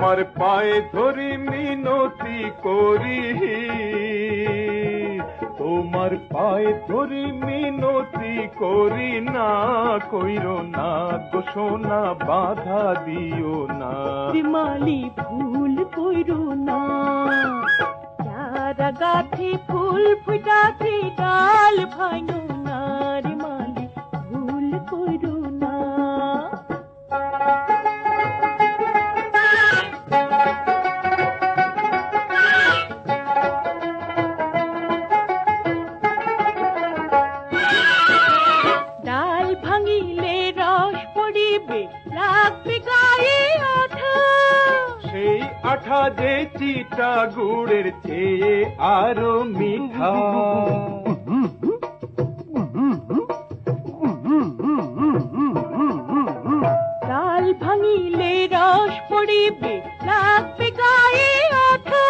তোমার পায়ে ধরি মিনতি করি। তোমার পায়ে ধরি মিনতি করি না, কইরো না সোনা বাধা দিও না। মালি ভুল কইর না। চারা গাছে ফুল ফুটাছে ডাল ভাঙো। আঠা যে চিটা গুড়ের চেয়ে আরও মিঠা। ডাল ভাঙিলে রস পড়িবে লাগবে গায়ে আঠা।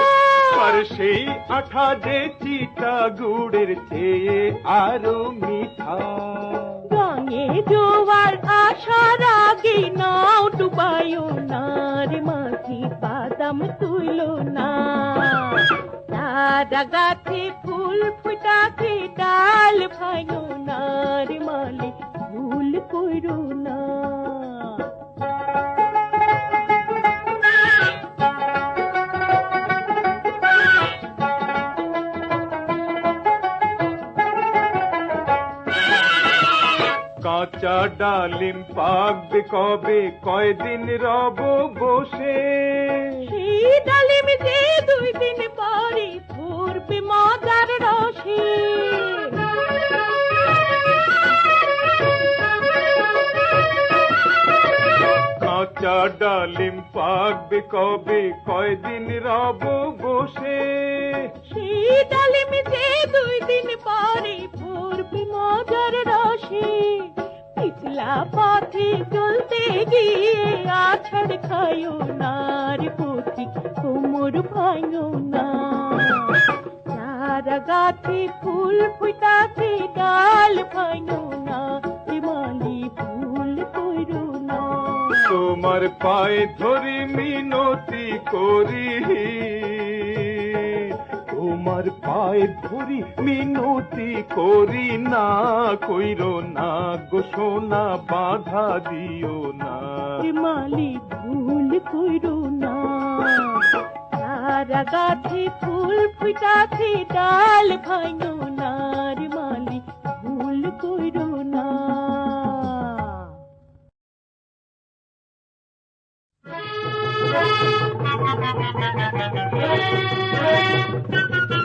আর সেই আঠা যে চিটা গুড়ের চেয়ে আরও মিঠা। গাঙে জোয়ার আসার আগে গাছে ফুল ফুটাছে ডাল ভাঙো না রে ভুল করো না। কাঁচা ডালিম পাকবে কবে? কয়দিন রব বসে? সেই ডালিম যে দুই ডালিম পাকবে কবে? কয়দিন রব বসে? সেই ডালিম যে দুই দিন পরে ভরবে মজার রসে। পিছলা পথে চলতে গিয়ে আছড় খায়ো নার পতি, কোমর ভাঙো না। চারা গাছে ফুল ফুটাছে ডাল ভাঙো তোমার পায়ে ধরি মিনতি করি। তোমার পায়ে ধরি মিনতি করি না, কইরো না গো সোনা, বাধা দিও না। মালি ভুল করো না। সারা গাছে ফুল ফুটাছে, ডাল ভাঙো Thank you.